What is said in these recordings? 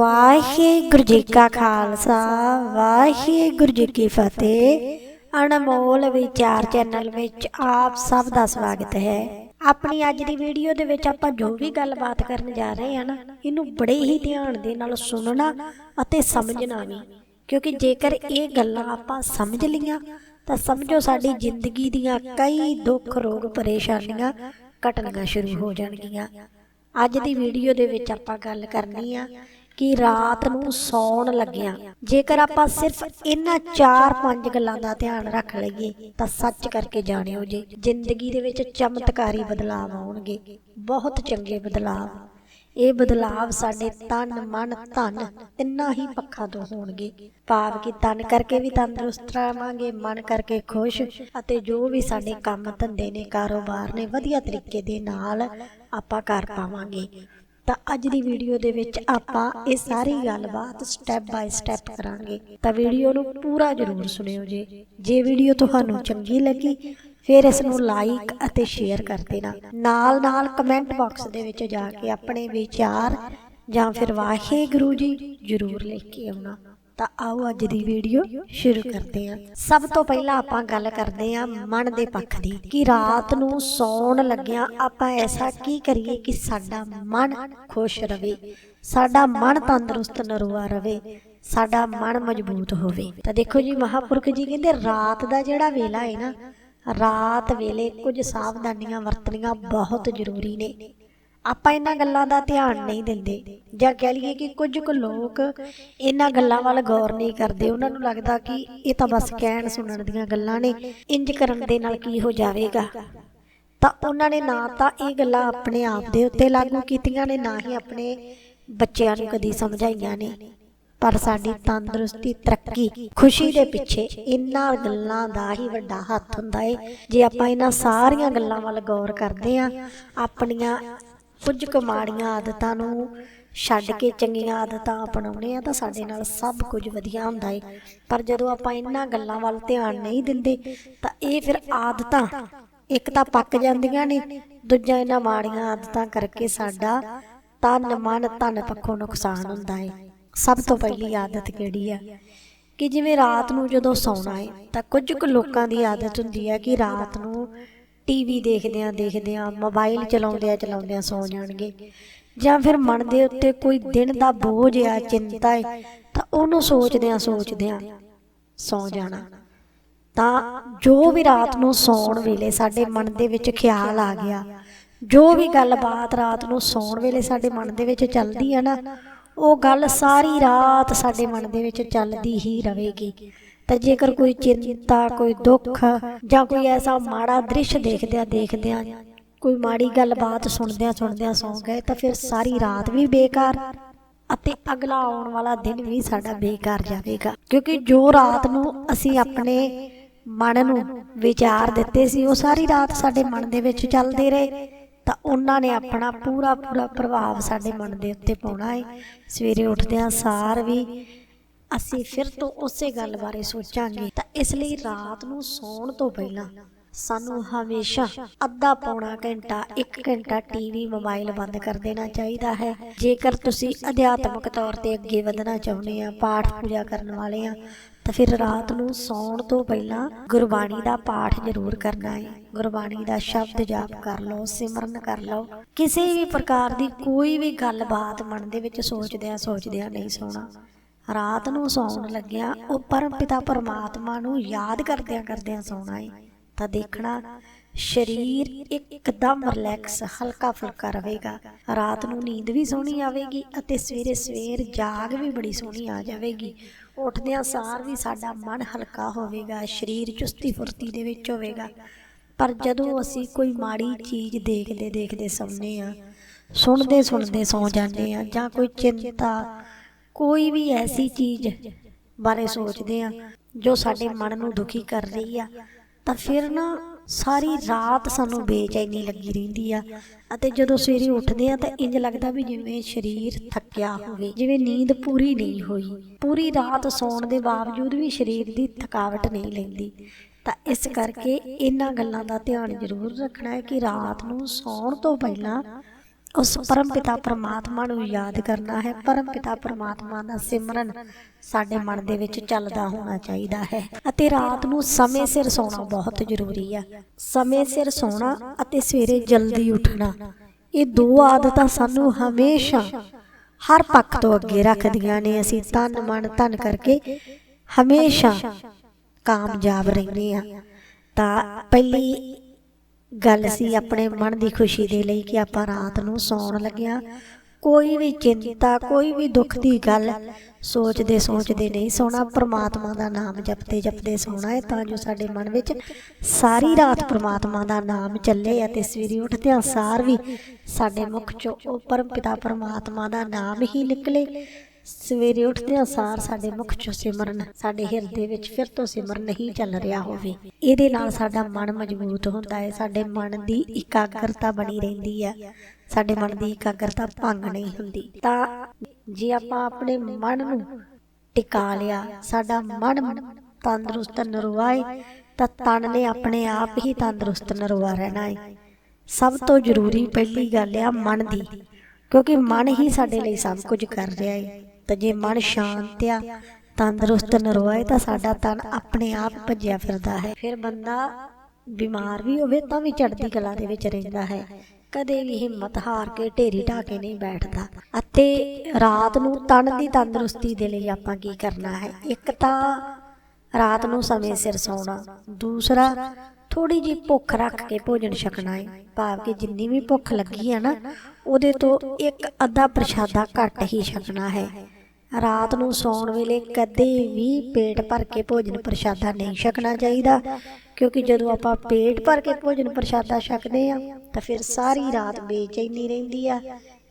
ਵਾਹਿਗੁਰੂ ਜੀ ਕਾ ਖਾਲਸਾ, ਵਾਹਿਗੁਰੂ ਜੀ ਕੀ ਫਤਿਹ। ਅਨਮੋਲ ਵਿਚਾਰ ਚੈਨਲ ਵਿੱਚ ਆਪ ਸਭ ਦਾ ਸਵਾਗਤ ਹੈ। ਆਪਣੀ ਅੱਜ ਦੀ ਵੀਡੀਓ ਦੇ ਵਿੱਚ ਆਪਾਂ ਜੋ ਵੀ ਗੱਲਬਾਤ ਕਰਨ ਜਾ ਰਹੇ ਹਾਂ ਨਾ, ਇਹਨੂੰ ਬੜੇ ਹੀ ਧਿਆਨ ਦੇ ਨਾਲ ਸੁਣਨਾ ਅਤੇ ਸਮਝਣਾ ਵੀ। ਕਿਉਂਕਿ ਜੇਕਰ ਇਹ ਗੱਲਾਂ ਆਪਾਂ ਸਮਝ ਲਈਆਂ, ਤਾਂ ਸਮਝੋ ਸਾਡੀ ਜ਼ਿੰਦਗੀ ਦੀਆਂ ਕਈ ਦੁੱਖ, ਰੋਗ, ਪਰੇਸ਼ਾਨੀਆਂ ਘਟਣੀਆਂ ਸ਼ੁਰੂ ਹੋ ਜਾਣਗੀਆਂ। ਅੱਜ ਦੀ ਵੀਡੀਓ ਦੇ ਵਿੱਚ ਆਪਾਂ ਗੱਲ ਕਰਨੀ ਆ ਕਿ ਰਾਤ ਨੂੰ ਸੌਣ ਲੱਗਿਆਂ। ਜੇਕਰ ਆਪਾਂ ਸਿਰਫ ਇਹਨਾਂ 4-5 ਗੱਲਾਂ ਦਾ ਧਿਆਨ ਰੱਖ ਲਈਏ, ਤਾਂ ਸੱਚ ਕਰਕੇ ਜਾਣਿਓ ਜੀ, ਜ਼ਿੰਦਗੀ ਦੇ ਵਿੱਚ ਚਮਤਕਾਰੀ ਬਦਲਾਅ ਆਉਣਗੇ, ਬਹੁਤ ਚੰਗੇ ਬਦਲਾਅ ਇਹ ਬਦਲਾਵ ਸਾਡੇ ਤਨ, ਮਨ, ਧਨ, ਤਿੰਨਾਂ ਹੀ ਪੱਖਾਂ ਤੋਂ ਹੋਣਗੇ। ਭਾਵ ਕਿ ਤਨ ਕਰਕੇ ਵੀ ਤੰਦਰੁਸਤ ਰਹਾਂਗੇ, ਮਨ ਕਰਕੇ ਖੁਸ਼, ਅਤੇ ਜੋ ਵੀ ਸਾਡੇ ਕੰਮ ਧੰਦੇ ਨੇ, ਕਾਰੋਬਾਰ ਨੇ, ਵਧੀਆ ਤਰੀਕੇ ਦੇ ਨਾਲ ਆਪਾਂ ਕਰ ਪਾਵਾਂਗੇ। ਤਾਂ ਅੱਜ ਦੀ ਵੀਡੀਓ ਦੇ ਵਿੱਚ ਆਪਾਂ ਇਹ ਸਾਰੀ ਗੱਲਬਾਤ ਸਟੈਪ ਬਾਈ ਸਟੈਪ ਕਰਾਂਗੇ। ਤਾਂ ਵੀਡੀਓ ਨੂੰ ਪੂਰਾ ਜ਼ਰੂਰ ਸੁਣਿਓ ਜੀ। ਜੇ ਵੀਡੀਓ ਤੁਹਾਨੂੰ ਚੰਗੀ ਲੱਗੀ, ਫਿਰ ਇਸ ਨੂੰ ਲਾਈਕ ਅਤੇ ਸ਼ੇਅਰ ਕਰ ਦੇਣਾ। ਨਾਲ ਨਾਲ ਕਮੈਂਟ ਬਾਕਸ ਦੇ ਵਿੱਚ ਜਾ ਕੇ ਆਪਣੇ ਵਿਚਾਰ ਜਾਂ ਫਿਰ ਵਾਹਿਗੁਰੂ ਜੀ ਜ਼ਰੂਰ ਲਿਖ ਕੇ ਆਉਣਾ। ਤਾਂ ਆਓ ਅੱਜ ਦੀ ਵੀਡੀਓ ਸ਼ੁਰੂ ਕਰਦੇ ਹਾਂ। ਸਭ ਤੋਂ ਪਹਿਲਾਂ ਆਪਾਂ ਗੱਲ ਕਰਦੇ ਹਾਂ ਮਨ ਦੇ ਪੱਖ ਦੀ, ਕਿ ਰਾਤ ਨੂੰ ਸੌਣ ਲੱਗਿਆਂ ਆਪਾਂ ਐਸਾ ਕੀ ਕਰੀਏ ਕਿ ਸਾਡਾ ਮਨ ਖੁਸ਼ ਰਵੇ, ਸਾਡਾ ਮਨ ਤੰਦਰੁਸਤ ਨਰੂਆ ਰਵੇ, ਸਾਡਾ ਮਨ ਮਜ਼ਬੂਤ ਹੋਵੇ। ਤਾਂ ਦੇਖੋ ਜੀ, ਮਹਾਪੁਰਖ ਜੀ ਕਹਿੰਦੇ ਰਾਤ ਦਾ ਜਿਹੜਾ ਵੇਲਾ ਹੈ ਨਾ, ਰਾਤ ਵੇਲੇ ਕੁਝ ਸਾਵਧਾਨੀਆਂ ਵਰਤਣੀਆਂ ਬਹੁਤ ਜ਼ਰੂਰੀ ਨੇ। ਆਪਾਂ ਇਹਨਾਂ ਗੱਲਾਂ ਦਾ ਧਿਆਨ ਨਹੀਂ ਦਿੰਦੇ। ਜਾਂ ਕਹਿ ਲਈਏ ਕਿ ਕੁਝ ਕੁ ਲੋਕ ਇਹਨਾਂ ਗੱਲਾਂ ਵੱਲ ਗੌਰ ਨਹੀਂ ਕਰਦੇ। ਉਹਨਾਂ ਨੂੰ ਲੱਗਦਾ ਕਿ ਇਹ ਤਾਂ ਬਸ ਕਹਿਣ ਸੁਣਨ ਦੀਆਂ ਗੱਲਾਂ ਨੇ। ਇੰਜ ਕਰਨ ਦੇ ਨਾਲ ਕੀ ਹੋ ਜਾਵੇਗਾ? ਤਾਂ ਉਹਨਾਂ ਨੇ ਨਾ ਤਾਂ ਇਹ ਗੱਲਾਂ ਆਪਣੇ ਆਪ ਦੇ ਉੱਤੇ ਲਾਗੂ ਕੀਤੀਆਂ ਨੇ, ਨਾ ਹੀ ਆਪਣੇ ਬੱਚਿਆਂ ਨੂੰ ਕਦੀ ਸਮਝਾਈਆਂ ਨੇ। ਪਰ ਸਾਡੀ ਤੰਦਰੁਸਤੀ, ਤਰੱਕੀ, ਖੁਸ਼ੀ ਦੇ ਪਿੱਛੇ ਇਹਨਾਂ ਗੱਲਾਂ ਦਾ ਹੀ ਵੱਡਾ ਹੱਥ ਹੁੰਦਾ ਏ। ਜੇ ਆਪਾਂ ਇਹਨਾਂ ਸਾਰੀਆਂ ਗੱਲਾਂ ਵੱਲ ਗੌਰ ਕਰਦੇ ਆਂ ਆਪਣੀਆਂ ਕੁਝ ਕਮਾੜੀਆਂ ਆਦਤਾਂ ਨੂੰ ਛੱਡ ਕੇ ਚੰਗੀਆਂ ਆਦਤਾਂ ਅਪਣਾਉਣੇ ਆ ਤਾਂ ਸਾਡੇ ਨਾਲ ਸਭ ਕੁਝ ਵਧੀਆ ਹੁੰਦਾ ਏ। ਪਰ ਜਦੋਂ ਆਪਾਂ ਇਹਨਾਂ ਗੱਲਾਂ ਵੱਲ ਧਿਆਨ ਨਹੀਂ ਦਿੰਦੇ, ਤਾਂ ਇਹ ਫਿਰ ਆਦਤਾਂ ਇੱਕ ਤਾਂ ਪੱਕ ਜਾਂਦੀਆਂ ਨੇ, ਦੂਜਾ ਇਹਨਾਂ ਮਾੜੀਆਂ ਆਦਤਾਂ ਕਰਕੇ ਸਾਡਾ ਤਨ, ਮਨ, ਧਨ ਪੱਖੋਂ ਨੁਕਸਾਨ ਹੁੰਦਾ ਏ। ਸਭ ਤੋਂ ਪਹਿਲੀ ਆਦਤ ਕਿਹੜੀ ਆ? ਕਿ ਜਿਵੇਂ ਰਾਤ ਨੂੰ ਜਦੋਂ ਸੌਣਾ ਹੈ ਤਾਂ ਕੁਝ ਕੁ ਲੋਕਾਂ ਦੀ ਆਦਤ ਹੁੰਦੀ ਹੈ ਕਿ ਰਾਤ ਨੂੰ ਟੀਵੀ ਦੇਖਦਿਆਂ ਦੇਖਦਿਆਂ, ਮੋਬਾਈਲ ਚਲਾਉਂਦਿਆਂ ਚਲਾਉਂਦਿਆਂ ਸੌ ਜਾਣਗੇ। ਜਾਂ ਫਿਰ ਮਨ ਦੇ ਉੱਤੇ ਕੋਈ ਦਿਨ ਦਾ ਬੋਝ ਆ, ਚਿੰਤਾ ਹੈ ਤਾਂ ਉਹਨੂੰ ਸੋਚਦਿਆਂ ਸੋਚਦਿਆਂ ਸੌ ਜਾਣਾ। ਤਾਂ ਜੋ ਵੀ ਰਾਤ ਨੂੰ ਸੌਣ ਵੇਲੇ ਸਾਡੇ ਮਨ ਦੇ ਵਿੱਚ ਖਿਆਲ ਆ ਗਿਆ, ਜੋ ਵੀ ਗੱਲਬਾਤ ਰਾਤ ਨੂੰ ਸੌਣ ਵੇਲੇ ਸਾਡੇ ਮਨ ਦੇ ਵਿੱਚ ਚੱਲਦੀ ਆ ਨਾ, ਉਹ ਗੱਲ ਸਾਰੀ ਰਾਤ ਸਾਡੇ ਮਨ ਦੇ ਵਿੱਚ ਚੱਲਦੀ ਹੀ ਰਹੇਗੀ। ਤਾਂ ਜੇਕਰ ਕੋਈ ਚਿੰਤਾ, ਕੋਈ ਦੁੱਖ ਜਾਂ ਕੋਈ ਐਸਾ ਮਾੜਾ ਦ੍ਰਿਸ਼ ਦੇਖਦਿਆਂ ਦੇਖਦਿਆਂ, ਕੋਈ ਮਾੜੀ ਗੱਲਬਾਤ ਸੁਣਦਿਆਂ ਸੁਣਦਿਆਂ ਸੌਂ ਗਏ, ਤਾਂ ਫਿਰ ਸਾਰੀ ਰਾਤ ਵੀ ਬੇਕਾਰ ਅਤੇ ਅਗਲਾ ਆਉਣ ਵਾਲਾ ਦਿਨ ਵੀ ਸਾਡਾ ਬੇਕਾਰ ਜਾਵੇਗਾ। ਕਿਉਂਕਿ ਜੋ ਰਾਤ ਨੂੰ ਅਸੀਂ ਆਪਣੇ ਮਨ ਨੂੰ ਵਿਚਾਰ ਦਿੱਤੇ ਸੀ, ਉਹ ਸਾਰੀ ਰਾਤ ਸਾਡੇ ਮਨ ਦੇ ਵਿੱਚ ਚੱਲਦੇ ਰਹੇ, ਤਾਂ ਉਹਨਾਂ ਨੇ ਆਪਣਾ ਪੂਰਾ ਪੂਰਾ ਪ੍ਰਭਾਵ ਸਾਡੇ ਮਨ ਦੇ ਉੱਤੇ ਪਾਉਣਾ ਹੈ ਸਵੇਰੇ ਉੱਠਦਿਆਂ ਸਾਰ ਵੀ ਅਸੀਂ ਫਿਰ ਤੋਂ ਉਸੇ ਗੱਲ ਬਾਰੇ ਸੋਚਾਂਗੇ ਤਾਂ ਇਸ ਲਈ ਰਾਤ ਨੂੰ ਸੌਣ ਤੋਂ ਪਹਿਲਾਂ ਸਾਨੂੰ ਹਮੇਸ਼ਾ ਅੱਧਾ ਪੌਣਾ ਘੰਟਾ 1 ਘੰਟਾ ਟੀਵੀ ਮੋਬਾਈਲ ਬੰਦ ਕਰ ਦੇਣਾ ਚਾਹੀਦਾ ਹੈ। ਜੇਕਰ ਤੁਸੀਂ ਅਧਿਆਤਮਿਕ ਤੌਰ ਤੇ ਅੱਗੇ ਵਧਣਾ ਚਾਹੁੰਦੇ ਆ, ਪਾਠ ਪੂਜਾ ਕਰਨ ਵਾਲੇ ਆ, ਤਾਂ ਫਿਰ ਰਾਤ ਨੂੰ ਸੌਣ ਤੋਂ ਪਹਿਲਾਂ ਗੁਰਬਾਣੀ ਦਾ ਪਾਠ ਜ਼ਰੂਰ ਕਰਨਾ ਹੈ। ਗੁਰਬਾਣੀ ਦਾ ਸ਼ਬਦ ਜਾਪ ਕਰ ਲਓ, ਸਿਮਰਨ ਕਰ ਲਓ। ਕਿਸੇ ਵੀ ਪ੍ਰਕਾਰ ਦੀ ਕੋਈ ਵੀ ਗੱਲਬਾਤ ਮਨ ਦੇ ਵਿੱਚ ਸੋਚਦਿਆਂ ਸੋਚਦਿਆਂ ਨਹੀਂ ਸੌਣਾ। ਰਾਤ ਨੂੰ ਸੌਣ ਲੱਗਿਆ, ਉਹ ਪਰਮ ਪਿਤਾ ਪਰਮਾਤਮਾ ਨੂੰ ਯਾਦ ਕਰਦਿਆਂ ਕਰਦਿਆਂ ਸੌਣਾ ਏ। ਤਾਂ ਦੇਖਣਾ, ਸਰੀਰ ਇੱਕਦਮ ਰਿਲੈਕਸ ਹਲਕਾ ਫੁਲਕਾ ਰਹੇਗਾ। ਰਾਤ ਨੂੰ ਨੀਂਦ ਵੀ ਸੋਹਣੀ ਆਵੇਗੀ ਅਤੇ ਸਵੇਰੇ ਸਵੇਰ ਜਾਗ ਵੀ ਬੜੀ ਸੋਹਣੀ ਆ ਜਾਵੇਗੀ। ਉੱਠਦਿਆਂ ਸਾਰ ਵੀ ਸਾਡਾ ਮਨ ਹਲਕਾ ਹੋਵੇਗਾ, ਸਰੀਰ ਚੁਸਤੀ ਫੁਰਤੀ ਦੇ ਵਿੱਚ ਹੋਵੇਗਾ। ਪਰ ਜਦੋਂ ਅਸੀਂ ਕੋਈ ਮਾੜੀ ਚੀਜ਼ ਦੇਖਦੇ ਦੇਖਦੇ ਸੌਂਦੇ ਆ ਸੁਣਦੇ ਸੁਣਦੇ ਸੌਂ ਜਾਂਦੇ ਆ ਜਾਂ ਕੋਈ ਚਿੰਤਾ ਕੋਈ ਵੀ ਐਸੀ ਚੀਜ਼ ਬਾਰੇ ਸੋਚਦੇ ਆ ਜੋ ਸਾਡੇ ਮਨ ਨੂੰ ਦੁਖੀ ਕਰ ਰਹੀ ਆ, ਤਾਂ ਫਿਰ ਨਾ ਸਾਰੀ ਰਾਤ ਸਾਨੂੰ ਬੇਚੈਨੀ ਲੱਗੀ ਰਹਿੰਦੀ ਆ ਅਤੇ ਜਦੋਂ ਸਵੇਰੇ ਉੱਠਦੇ ਆ ਤਾਂ ਇੰਜ ਲੱਗਦਾ ਵੀ ਜਿਵੇਂ ਸਰੀਰ ਥੱਕਿਆ ਹੋਵੇ, ਜਿਵੇਂ ਨੀਂਦ ਪੂਰੀ ਨਹੀਂ ਹੋਈ। ਪੂਰੀ ਰਾਤ ਸੌਣ ਦੇ ਬਾਵਜੂਦ ਵੀ ਸਰੀਰ ਦੀ ਥਕਾਵਟ ਨਹੀਂ ਲੈਂਦੀ। ਤਾਂ ਇਸ ਕਰਕੇ ਇਹਨਾਂ ਗੱਲਾਂ ਦਾ ਧਿਆਨ ਜ਼ਰੂਰ ਰੱਖਣਾ ਹੈ ਕਿ ਰਾਤ ਨੂੰ ਸੌਣ ਤੋਂ ਪਹਿਲਾਂ ਉਸ ਪਰਮ ਪਿਤਾ ਪਰਮਾਤਮਾ ਨੂੰ ਯਾਦ ਕਰਨਾ ਹੈ। ਪਰਮ ਪਿਤਾ ਪਰਮਾਤਮਾ ਦਾ ਸਿਮਰਨ ਸਾਡੇ ਮਨ ਦੇ ਵਿੱਚ ਚੱਲਦਾ ਹੋਣਾ ਚਾਹੀਦਾ ਹੈ ਅਤੇ ਰਾਤ ਨੂੰ ਸਮੇਂ ਸਿਰ ਸੌਣਾ ਬਹੁਤ ਜ਼ਰੂਰੀ ਆ। ਸਮੇਂ ਸਿਰ ਸੌਣਾ ਅਤੇ ਸਵੇਰੇ ਜਲਦੀ ਉੱਠਣਾ, ਇਹ ਦੋ ਆਦਤਾਂ ਸਾਨੂੰ ਹਮੇਸ਼ਾ ਹਰ ਪੱਖ ਤੋਂ ਅੱਗੇ ਰੱਖਦੀਆਂ ਨੇ। ਅਸੀਂ ਤਨ ਮਨ ਧਨ ਕਰਕੇ ਹਮੇਸ਼ਾ ਕਾਮਯਾਬ ਰਹਿੰਦੇ ਆ। ਤਾਂ ਪਹਿਲੀ ਗੱਲ ਸੀ ਆਪਣੇ ਮਨ ਦੀ ਖੁਸ਼ੀ ਦੇ ਲਈ ਕਿ ਆਪਾਂ ਰਾਤ ਨੂੰ ਸੌਣ ਲੱਗਿਆ। ਕੋਈ ਵੀ ਚਿੰਤਾ ਕੋਈ ਵੀ ਦੁੱਖ ਦੀ ਗੱਲ ਸੋਚਦੇ ਸੋਚਦੇ ਨਹੀਂ ਸੋਣਾ। ਪ੍ਰਮਾਤਮਾ ਦਾ ਨਾਮ ਜਪਦੇ ਜਪਦੇ ਸੋਣਾ ਹੈ ਤਾਂ ਜੋ ਸਾਡੇ ਮਨ ਵਿੱਚ ਸਾਰੀ ਰਾਤ ਪ੍ਰਮਾਤਮਾ ਦਾ ਨਾਮ ਚੱਲੇ ਅਤੇ ਸਵੇਰੇ ਉੱਠਦਿਆਂ ਸਾਰ ਵੀ ਸਾਡੇ ਮੁਖ ਚੋਂ ਉਹ ਪਰਮ ਪਿਤਾ ਪ੍ਰਮਾਤਮਾ ਦਾ ਨਾਮ ਹੀ ਨਿਕਲੇ। ਸਵੇਰੇ ਉੱਠਦਿਆਂ ਸਾਰ ਸਾਡੇ ਮੁਖ ਚੋਂ ਸਿਮਰਨ, ਸਾਡੇ ਹਿਰਦੇ ਵਿੱਚ ਫਿਰ ਤੋਂ ਸਿਮਰਨ ਨਹੀਂ ਚੱਲ ਰਿਹਾ ਹੋਵੇ। ਇਹਦੇ ਨਾਲ ਸਾਡਾ ਮਨ ਮਜ਼ਬੂਤ ਹੁੰਦਾ ਹੈ, ਸਾਡੇ ਮਨ ਦੀ ਇਕਾਗਰਤਾ ਬਣੀ ਰਹਿੰਦੀ ਹੈ। ਸਾਡੇ ਮਨ ਦੀ ਇਕਾਗਰਤਾ ਭੰਗ ਨਹੀਂ ਹੁੰਦੀ। ਤਾਂ ਜੇ ਆਪਾਂ ਆਪਣੇ ਮਨ ਨੂੰ ਟਿਕਾ ਲਿਆ, ਸਾਡਾ ਮਨ ਤੰਦਰੁਸਤ ਨਰਵਾਏ, ਤਾਂ ਤਨ ਨੇ ਆਪਣੇ ਆਪ ਹੀ ਤੰਦਰੁਸਤ ਨਰਵਾ ਰਹਿਣਾ ਹੈ। ਸਭ ਤੋਂ ਜ਼ਰੂਰੀ ਪਹਿਲੀ ਗੱਲ ਆ ਮਨ ਦੀ, ਕਿਉਂਕਿ ਮਨ ਹੀ ਸਾਡੇ ਲਈ ਸਭ ਕੁਝ ਕਰ ਰਿਹਾ ਹੈ। ਤਾਂ ਜੇ ਮਨ ਸ਼ਾਂਤ ਆ, ਤੰਦਰੁਸਤ ਨਰੋਏ ਤਾਂ ਸਾਡਾ ਤਨ ਆਪਣੇ ਆਪ ਭੱਜਿਆ ਫਿਰਦਾ ਹੈ। ਫਿਰ ਬੰਦਾ ਬਿਮਾਰ ਵੀ ਹੋਵੇ ਤਾਂ ਵੀ ਚੜ੍ਹਦੀ ਕਲਾ ਦੇ ਵਿੱਚ ਰਹਿੰਦਾ ਹੈ। ਕਦੇ ਵੀ ਹਿੰਮਤ ਹਾਰ ਕੇ ਢੇਰੀ ਢਾ ਕੇ ਨਹੀਂ ਬੈਠਦਾ। ਅਤੇ ਰਾਤ ਨੂੰ ਤਨ ਦੀ ਤੰਦਰੁਸਤੀ ਦੇ ਲਈ ਆਪਾਂ ਕੀ ਕਰਨਾ ਹੈ? ਇੱਕ ਤਾਂ ਰਾਤ ਨੂੰ ਸਮੇਂ ਸਿਰ ਸੌਣਾ, ਦੂਸਰਾ ਥੋੜੀ ਜੀ ਭੁੱਖ ਰੱਖ ਕੇ ਭੋਜਨ ਛਕਣਾ ਹੈ। ਭਾਵ ਕਿ ਜਿੰਨੀ ਵੀ ਭੁੱਖ ਲੱਗੀ ਹੈ ਨਾ, ਉਹਦੇ ਤੋਂ ਇੱਕ ਅੱਧਾ ਪ੍ਰਸ਼ਾਦਾ ਘੱਟ ਹੀ ਛਕਣਾ ਹੈ। ਰਾਤ ਨੂੰ ਸੌਣ ਵੇਲੇ ਕਦੇ ਵੀ ਪੇਟ ਭਰ ਕੇ ਭੋਜਨ ਪ੍ਰਸ਼ਾਦਾ ਨਹੀਂ ਛਕਣਾ ਚਾਹੀਦਾ, ਕਿਉਂਕਿ ਜਦੋਂ ਆਪਾਂ ਪੇਟ ਭਰ ਕੇ ਭੋਜਨ ਪ੍ਰਸ਼ਾਦਾ ਛਕਦੇ ਆ ਤਾਂ ਫਿਰ ਸਾਰੀ ਰਾਤ ਬੇਚੈਨੀ ਰਹਿੰਦੀ ਆ,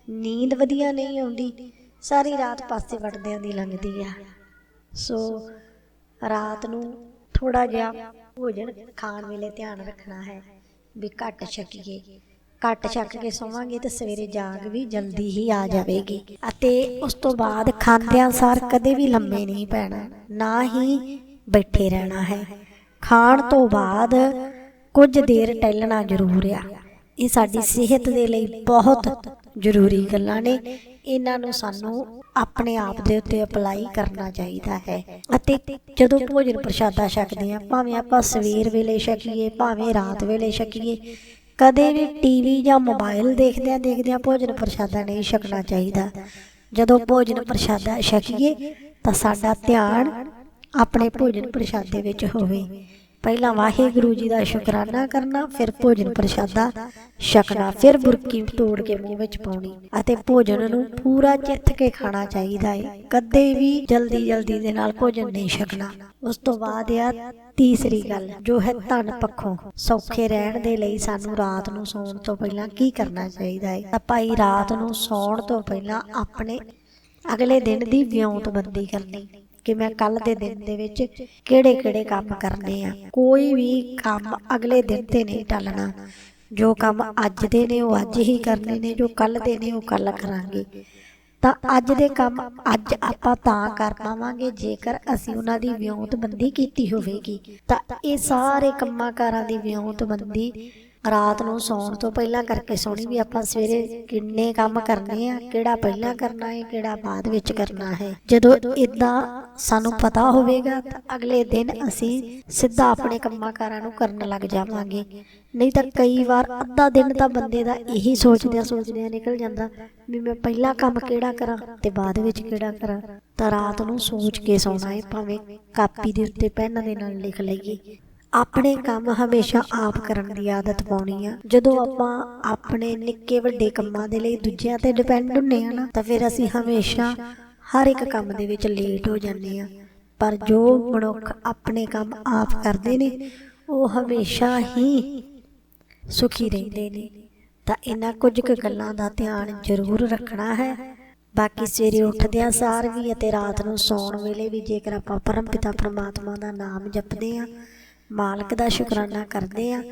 ਨੀਂਦ ਵਧੀਆ ਨਹੀਂ ਆਉਂਦੀ, ਸਾਰੀ ਰਾਤ ਪਾਸੇ ਵਟਦਿਆਂ ਦੀ ਲੰਘਦੀ ਆ। ਸੋ ਰਾਤ ਨੂੰ ਥੋੜਾ ਜਿਹਾ ਭੋਜਨ ਖਾਣ ਵੇਲੇ ਧਿਆਨ ਰੱਖਣਾ ਹੈ ਵੀ ਘੱਟ ਛਕੀਏ। ਘੱਟ ਛਕ ਕੇ ਸੋਵਾਂਗੇ ਤੇ ਸਵੇਰੇ ਜਾਗ ਵੀ ਜਲਦੀ ਹੀ ਆ ਜਾਵੇਗੀ। ਅਤੇ ਉਸ ਤੋਂ ਬਾਅਦ ਖਾਂਦਿਆਂ ਸਾਰ ਕਦੇ ਵੀ ਲੰਮੇ ਨਹੀਂ ਪੈਣਾ। ਨਾ ਹੀ ਬੈਠੇ ਰਹਿਣਾ ਹੈ। ਖਾਣ ਤੋਂ ਬਾਅਦ ਕੁਝ ਦੇਰ ਟਹਿਲਣਾ ਜ਼ਰੂਰ ਆ। ਇਹ ਸਾਡੀ ਸਿਹਤ ਦੇ ਲਈ ਬਹੁਤ ਜ਼ਰੂਰੀ ਗੱਲਾਂ ਨੇ। ਇਹਨਾਂ ਨੂੰ ਸਾਨੂੰ ਆਪਣੇ ਆਪ ਦੇ ਉੱਤੇ ਅਪਲਾਈ ਕਰਨਾ ਚਾਹੀਦਾ ਹੈ। ਅਤੇ ਜਦੋਂ ਭੋਜਨ ਪ੍ਰਸ਼ਾਦਾ ਛਕਦੇ ਆ ਭਾਵੇਂ ਆਪਾਂ ਸਵੇਰ ਵੇਲੇ ਛਕੀਏ ਭਾਵੇਂ ਰਾਤ ਵੇਲੇ ਛਕੀਏ ਕਦੇ ਵੀ ਟੀਵੀ ਜਾਂ ਮੋਬਾਈਲ ਦੇਖਦਿਆਂ ਦੇਖਦਿਆਂ ਭੋਜਨ ਪ੍ਰਸ਼ਾਦਾ ਨਹੀਂ ਛਕਣਾ ਚਾਹੀਦਾ। ਜਦੋਂ ਭੋਜਨ ਪ੍ਰਸ਼ਾਦਾ ਛਕੀਏ ਤਾਂ ਸਾਡਾ ਧਿਆਨ ਆਪਣੇ ਭੋਜਨ ਪ੍ਰਸ਼ਾਦੇ ਵਿੱਚ ਹੋਵੇ। ਪਹਿਲਾਂ ਵਾਹਿਗੁਰੂ ਜੀ ਦਾ ਸ਼ੁਕਰਾਨਾ ਕਰਨਾ, ਫਿਰ ਭੋਜਨ ਪ੍ਰਸ਼ਾਦਾ, ਛਕਣਾ, ਫਿਰ ਬੁਰਕੀ ਤੋੜ ਕੇ ਮੂੰਹ ਵਿੱਚ ਪਾਉਣੀ ਅਤੇ ਭੋਜਨ ਨੂੰ ਪੂਰਾ ਚਿੱਥ ਕੇ ਖਾਣਾ ਚਾਹੀਦਾ ਹੈ ਕਦੇ ਵੀ ਜਲਦੀ ਜਲਦੀ ਦੇ ਨਾਲ ਭੋਜਨ ਨਹੀਂ ਛਕਣਾ। ਉਸ ਤੋਂ ਬਾਅਦ ਆ ਤੀਸਰੀ ਗੱਲ, ਜੋ ਹੈ ਧਨ ਪੱਖੋਂ। ਸੌਖੇ ਰਹਿਣ ਦੇ ਲਈ ਸਾਨੂੰ ਰਾਤ ਨੂੰ ਸੌਣ ਤੋਂ ਪਹਿਲਾਂ ਕੀ ਕਰਨਾ ਚਾਹੀਦਾ ਹੈ ਤਾਂ ਭਾਈ ਰਾਤ ਨੂੰ ਸੌਣ ਤੋਂ ਪਹਿਲਾਂ ਆਪਣੇ ਅਗਲੇ ਦਿਨ ਦੀ ਵਿਉਂਤਬੰਦੀ ਕਰਨੀ। ਕਿ ਮੈਂ ਕੱਲ ਦੇ ਦਿਨ ਦੇ ਵਿੱਚ ਕਿਹੜੇ ਕਿਹੜੇ ਕੰਮ ਕਰਨੇ ਆ। ਕੋਈ ਵੀ ਕੰਮ ਅਗਲੇ ਦਿਨ ਤੇ ਨਹੀਂ ਟਲਣਾ। ਜੋ ਕੰਮ ਅੱਜ ਦੇ ਨੇ ਉਹ ਅੱਜ ਹੀ ਕਰਨੇ ਨੇ ਜੋ ਕੱਲ ਦੇ ਨੇ ਉਹ ਕੱਲ ਕਰਾਂਗੇ। ਤਾਂ ਅੱਜ ਦੇ ਕੰਮ ਅੱਜ ਆਪਾਂ ਤਾਂ ਕਰ ਪਾਵਾਂਗੇ ਜੇਕਰ ਅਸੀਂ ਉਹਨਾਂ ਦੀ ਵਿਉਂਤਬੰਦੀ ਕੀਤੀ ਹੋਵੇਗੀ। ਤਾਂ ਇਹ ਸਾਰੇ ਕੰਮਾਂ ਕਾਰਾਂ ਦੀ ਵਿਉਂਤਬੰਦੀ ਰਾਤ ਨੂੰ ਸੌਣ ਤੋਂ ਪਹਿਲਾਂ ਕਰਕੇ ਸੋਣੀ ਵੀ ਆਪਾਂ ਸਵੇਰੇ ਕਿੰਨੇ ਕੰਮ ਕਰਨੇ ਆ, ਕਿਹੜਾ ਪਹਿਲਾਂ ਕਰਨਾ ਹੈ, ਕਿਹੜਾ ਬਾਅਦ ਵਿੱਚ ਕਰਨਾ ਹੈ। ਜਦੋਂ ਇਦਾਂ ਸਾਨੂੰ ਪਤਾ ਹੋਵੇਗਾ ਤਾਂ ਅਗਲੇ ਦਿਨ ਅਸੀਂ ਸਿੱਧਾ ਆਪਣੇ ਕੰਮਾਂ ਕਾਰਾਂ ਨੂੰ ਕਰਨ ਲੱਗ ਜਾਵਾਂਗੇ। ਨਹੀਂ ਤਾਂ ਕਈ ਵਾਰ ਅੱਧਾ ਦਿਨ ਤਾਂ ਬੰਦੇ ਦਾ ਇਹੀ ਸੋਚਦਿਆਂ ਸੋਚਦਿਆਂ ਨਿਕਲ ਜਾਂਦਾ ਵੀ ਮੈਂ ਪਹਿਲਾਂ ਕੰਮ ਕਿਹੜਾ ਕਰਾਂ ਤੇ ਬਾਅਦ ਵਿੱਚ ਕਿਹੜਾ ਕਰਾਂ। ਤਾਂ ਰਾਤ ਨੂੰ ਸੋਚ ਕੇ ਸੌਣਾ ਹੈ, ਭਾਵੇਂ ਕਾਪੀ ਦੇ ਉੱਤੇ ਪੈਨ ਦੇ ਨਾਲ ਲਿਖ ਲਈਏ। ਆਪਣੇ ਕੰਮ ਹਮੇਸ਼ਾ ਆਪ ਕਰਨ ਦੀ ਆਦਤ ਪਾਉਣੀ ਆ। ਜਦੋਂ ਆਪਾਂ ਆਪਣੇ ਨਿੱਕੇ ਵੱਡੇ ਕੰਮਾਂ ਦੇ ਲਈ ਦੂਜਿਆਂ ਤੇ ਡਿਪੈਂਡ ਹੁੰਨੇ ਆ ਨਾ ਤਾਂ ਫਿਰ ਅਸੀਂ ਹਮੇਸ਼ਾ ਹਰ ਇੱਕ ਕੰਮ ਦੇ ਵਿੱਚ ਲੇਟ ਹੋ ਜਾਂਦੇ ਆ। ਪਰ ਜੋ ਮਨੁੱਖ ਆਪਣੇ ਕੰਮ ਆਪ ਕਰਦੇ ਨੇ ਉਹ ਹਮੇਸ਼ਾ ਹੀ ਸੁਖੀ ਰਹਿੰਦੇ ਨੇ। ਤਾਂ ਇਹਨਾਂ ਕੁਝ ਕੁ ਗੱਲਾਂ ਦਾ ਧਿਆਨ ਜ਼ਰੂਰ ਰੱਖਣਾ ਹੈ। ਬਾਕੀ ਸਵੇਰੇ ਉੱਠਦਿਆਂ ਸਾਰ ਵੀ ਅਤੇ ਰਾਤ ਨੂੰ ਸੌਣ ਵੇਲੇ ਵੀ ਜੇਕਰ ਆਪਾਂ ਪਰਮਪਿਤਾ ਪ੍ਰਮਾਤਮਾ ਦਾ ਨਾਮ ਜਪਦੇ ਆ ਮਾਲਕ ਦਾ ਸ਼ੁਕਰਾਨਾ ਕਰਦੇ ਆ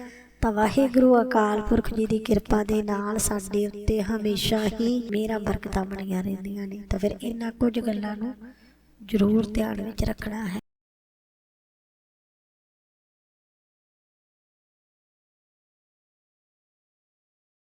ਤਾਂ ਵਾਹਿਗੁਰੂ ਅਕਾਲ ਪੁਰਖ ਜੀ ਦੀ ਕਿਰਪਾ ਦੇ ਨਾਲ ਸਾਡੇ ਉੱਤੇ ਹਮੇਸ਼ਾ ਹੀ ਮੇਰਾ ਬਰਕਤਾਂ ਬਣੀਆਂ ਰਹਿੰਦੀਆਂ ਨੇ। ਤਾਂ ਫਿਰ ਇਹਨਾਂ ਕੁਝ ਗੱਲਾਂ ਨੂੰ ਜ਼ਰੂਰ ਧਿਆਨ ਵਿੱਚ ਰੱਖਣਾ ਹੈ।